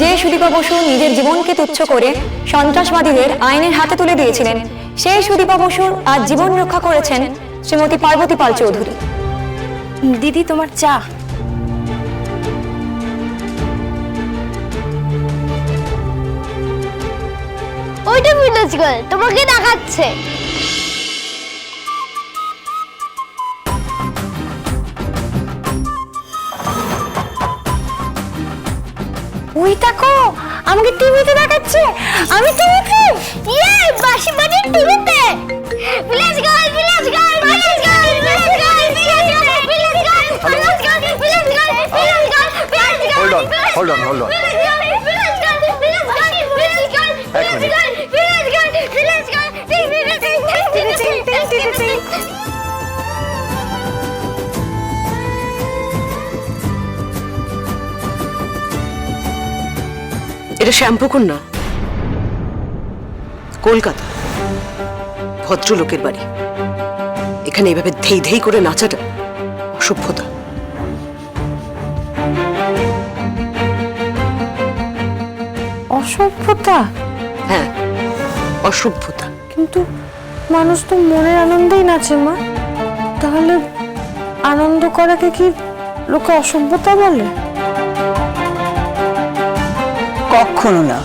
যে সুদীপা বসু নিজের জীবনকে তুচ্ছ করে সন্ত্রাসবাদীদের আইনের হাতে তুলে দিয়েছিলেন সেই সুদীপা বসুর আজ জীবন রক্ষা করেছেন শ্রীমতী পার্বতী পাল চৌধুরী। দিদি তোমার চা। ওইটা ভিলেজ গার্ল তোমাকে দেখাচ্ছে। ওই দেখো আমাকে টিভিতে দেখাচ্ছে আমি টিভিতে ইয়ে বাসি বাজে টিভিতে village girl village girl village girl village girl village girl village girl village girl village girl village girl village girl Hold on, hold on, hold on. Village girl এটা শ্যাম্পুকুন না কলকাতা। ভদ্রলোকের বাড়ি। এখানে এভাবে ধেই ধেই করে নাচাটা অসভ্যতা। অসভ্যতা? হ্যাঁ অসভ্যতা। কিন্তু মানুষ তো মনের আনন্দেই নাচে মা। তাহলে আনন্দ করাকে কি লোকে অসভ্যতা বলে? কখনো না।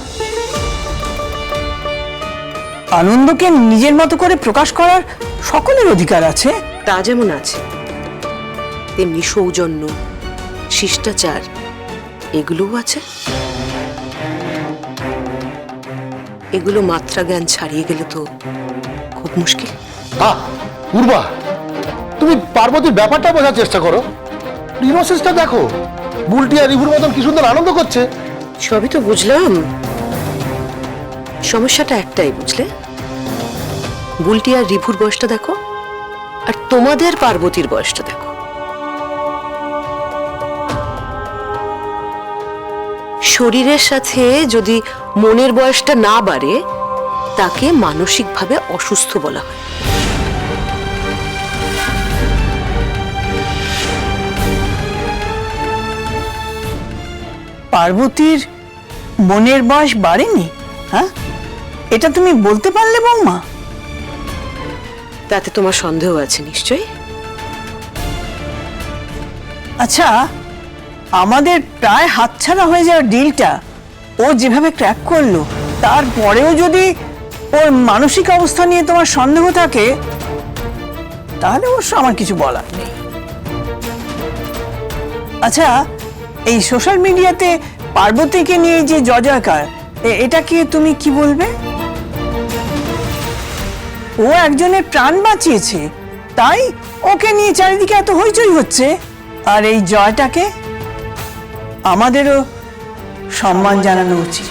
আনন্দকে নিজের মতো করে প্রকাশ করার সকলের অধিকার আছে? তা যেমন আছে। তেমনি সৌজন্য শিষ্টাচার এগুলোও আছে। এগুলো মাত্রা জ্ঞান ছাড়িয়ে গেলে তো খুব মুশকিল। আহ পূর্বা তুমি পার্বতীর ব্যাপারটা বোঝার চেষ্টা করো। ইনোসেন্সটা দেখো। বুলটি আর রিভুর মতন কি সুন্দর আনন্দ করছে। সবই তো বুঝলাম। সমস্যাটা একটাই, বুঝলে? বুলটি আর রিভুর বয়সটা দেখো, আর তোমাদের পার্বতীর বয়সটা দেখো। শরীরের সাথে যদি মনের বয়সটা না বাড়ে, তাকে মানসিকভাবে অসুস্থ বলা হয়। পার্বতীর মনের বয়স বাড়েনি হ্যাঁ? এটা তুমি বলতে পারলে বৌমা? তাতে তোমার সন্দেহ আছে নিশ্চয়ই? আচ্ছা আমাদের প্রায় হাতছাড়া হয়ে যাওয়ার ডিলটা ও যেভাবে ক্র্যাক করল তারপরেও যদি ওর মানসিক অবস্থা নিয়ে তোমার সন্দেহ থাকে তাহলে অবশ্য আমার কিছু বলার নেই। আচ্ছা এই সোশ্যাল মিডিয়াতে পার্বতীকে নিয়ে যে জজাকার এটাকে তুমি কি বলবে? ও একজনের প্রাণ বাঁচিয়েছে, তাই ওকে নিয়ে চারিদিকে এত হইচই হচ্ছে। আর এই জয়টাকে আমাদেরও সম্মান জানানো উচিত।